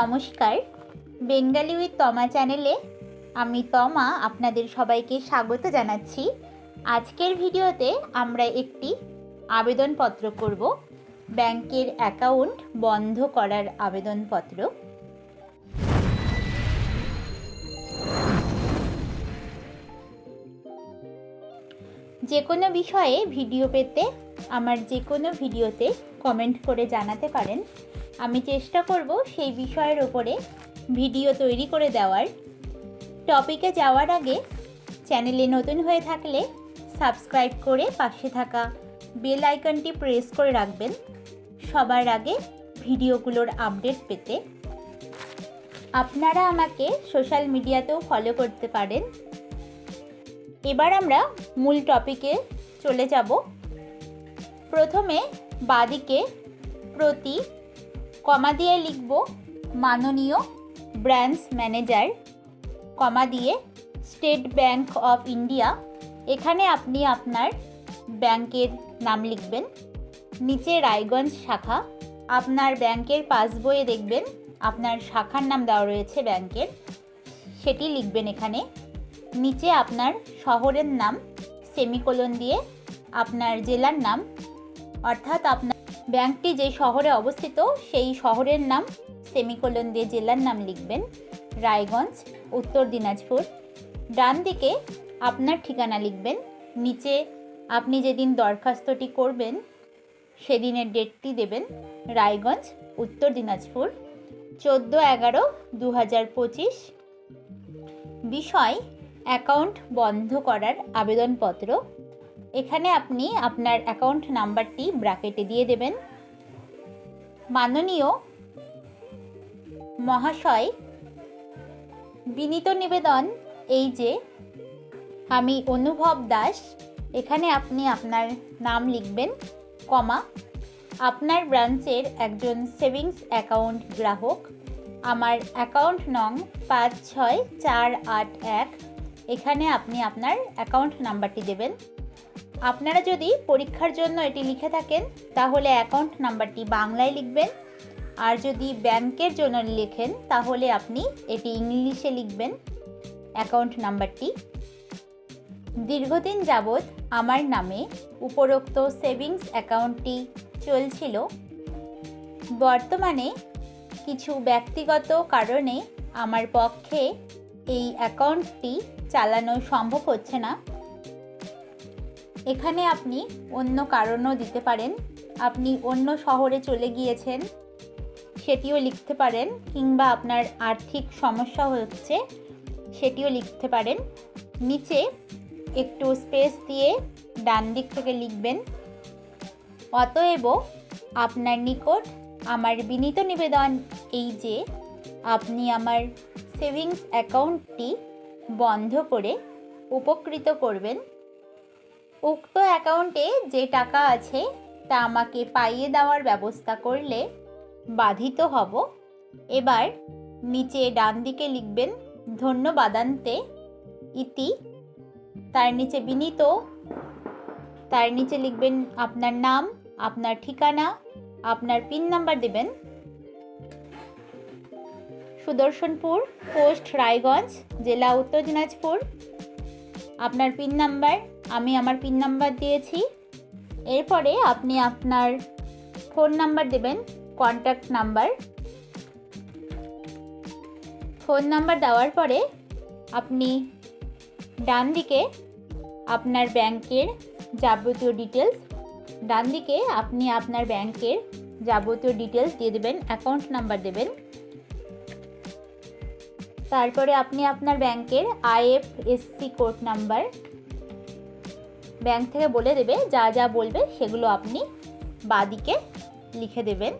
নমস্কার। Bengali with তমা চ্যানেলে আমি তমা আপনাদের সবাইকে স্বাগত জানাচ্ছি। আজকের ভিডিওতে আমরা একটি আবেদনপত্র করব। ব্যাংকের অ্যাকাউন্ট বন্ধ করার আবেদনপত্র। যে কোনো বিষয়ে ভিডিও পেতে আমার যে কোনো ভিডিওতে কমেন্ট করে জানাতে পারেন। আমি চেষ্টা করব সেই বিষয়ের ওপরে ভিডিও তৈরি করে দেওয়ার। টপিকে যাওয়ার আগে চ্যানেলে নতুন হয়ে থাকলে সাবস্ক্রাইব করে পাশে থাকা বেল আইকনটি প্রেস করে রাখবেন। সবার আগে ভিডিওগুলোর আপডেট পেতে। আপনারা আমাকে সোশ্যাল মিডিয়াতেও ফলো করতে পারেন। এবার আমরা মূল টপিকে চলে যাব। প্রথমে বাদিকে প্রতি কমা দিয়ে লিখব মাননীয় ব্রাঞ্চ ম্যানেজার, কমা দিয়ে স্টেট ব্যাংক অফ ইন্ডিয়া। এখানে আপনি আপনার ব্যাংকের নাম লিখবেন, নিচে রায়গঞ্জ শাখা, আপনার ব্যাংকের পাসবইয়ে দেখবেন, আপনার শাখার নাম দেওয়া রয়েছে ব্যাংকের, সেটি লিখবেন এখানে। নিচে আপনার শহরের নাম, সেমিকোলন দিয়ে আপনার জেলার নাম, অর্থাৎ আপনার ব্যাংকটি যে শহরে অবস্থিত, সেই শহরের নাম সেমিকোলন দিয়ে জেলার নাম লিখবেন। রায়গঞ্জ, উত্তর দিনাজপুর। ডান দিকে আপনার ঠিকানা লিখবেন। নিচে আপনি যেদিন দরখাস্তটি করবেন, সেদিনের ডেটটি দেবেন। রায়গঞ্জ, উত্তর দিনাজপুর। চোদ্দ এগারো দু হাজার পঁচিশ। বিষয়, অ্যাকাউন্ট বন্ধ করার আবেদনপত্র। এখানে আপনি আপনার অ্যাকাউন্ট নাম্বারটি ব্র্যাকেটে দিয়ে দেবেন। মাননীয় মহাশয়, বিনীত নিবেদন এই যে, আমি অনুভব দাস, এখানে আপনি আপনার নাম লিখবেন, কমা। আপনার ব্রাঞ্চের একজন সেভিংস অ্যাকাউন্ট গ্রাহক। আমার অ্যাকাউন্ট নং পাঁচ ছয় চার আট এক। এখানে আপনি আপনার অ্যাকাউন্ট নাম্বারটি দেবেন। আপনারা যদি পরীক্ষার জন্য এটি লিখে থাকেন, তাহলে অ্যাকাউন্ট নাম্বারটি বাংলায় লিখবেন। আর যদি ব্যাংকের জন্য লেখেন, তাহলে আপনি এটি ইংলিশে লিখবেন। অ্যাকাউন্ট নাম্বারটি দীর্ঘদিন যাবৎ আমার নামে উপরোক্ত সেভিংস অ্যাকাউন্টটি চলছিল। বর্তমানে কিছু ব্যক্তিগত কারণে আমার পক্ষে এই অ্যাকাউন্টটি চালানো সম্ভব হচ্ছে না। এখানে আপনি অন্য কারণও দিতে পারেন। আপনি অন্য শহরে চলে গিয়েছেন, সেটিও লিখতে পারেন, কিংবা আপনার আর্থিক সমস্যা হচ্ছে, সেটিও লিখতে পারেন। নিচে একটু স্পেস দিয়ে ডান দিক থেকে লিখবেন, অতএব আপনার নিকট আমার বিনীত নিবেদন এই যে, আপনি আমার সেভিংস অ্যাকাউন্টটি বন্ধ করে উপকৃত করবেন। উক্ত অ্যাকাউন্টে যে টাকা আছে, তা আমাকে পাইয়ে দেওয়ার ব্যবস্থা করলে বাধিত হব। এবার নিচে ডান দিকে লিখবেন ধন্যবাদান্তে ইতি। তার নিচে বিনীত, তার নিচে লিখবেন, আপনার নাম, আপনার ঠিকানা, আপনার পিন নাম্বার দেবেন। সুদর্শনপুর, পোস্ট রায়গঞ্জ, জেলা উত্তর দিনাজপুর। আপনার পিন নাম্বার আমি আমার পিন নাম্বার দিয়েছি। এরপরে আপনি আপনার ফোন নাম্বার দেবেন কন্ট্যাক্ট নাম্বার ফোন নাম্বার দেওয়ার পরে আপনি ডান দিকে আপনার ব্যাংকের যাবতীয় ডিটেলস ডান দিকে আপনি আপনার ব্যাংকের যাবতীয় ডিটেলস দিয়ে দেবেন অ্যাকাউন্ট নাম্বার দেবেন। তারপরে আপনি আপনার ব্যাংকের আইএফএসসি কোড নাম্বার ব্যাংক থেকে বলে দেবে যা যা বলবে সেগুলো আপনি বাদিকে লিখে দেবেন।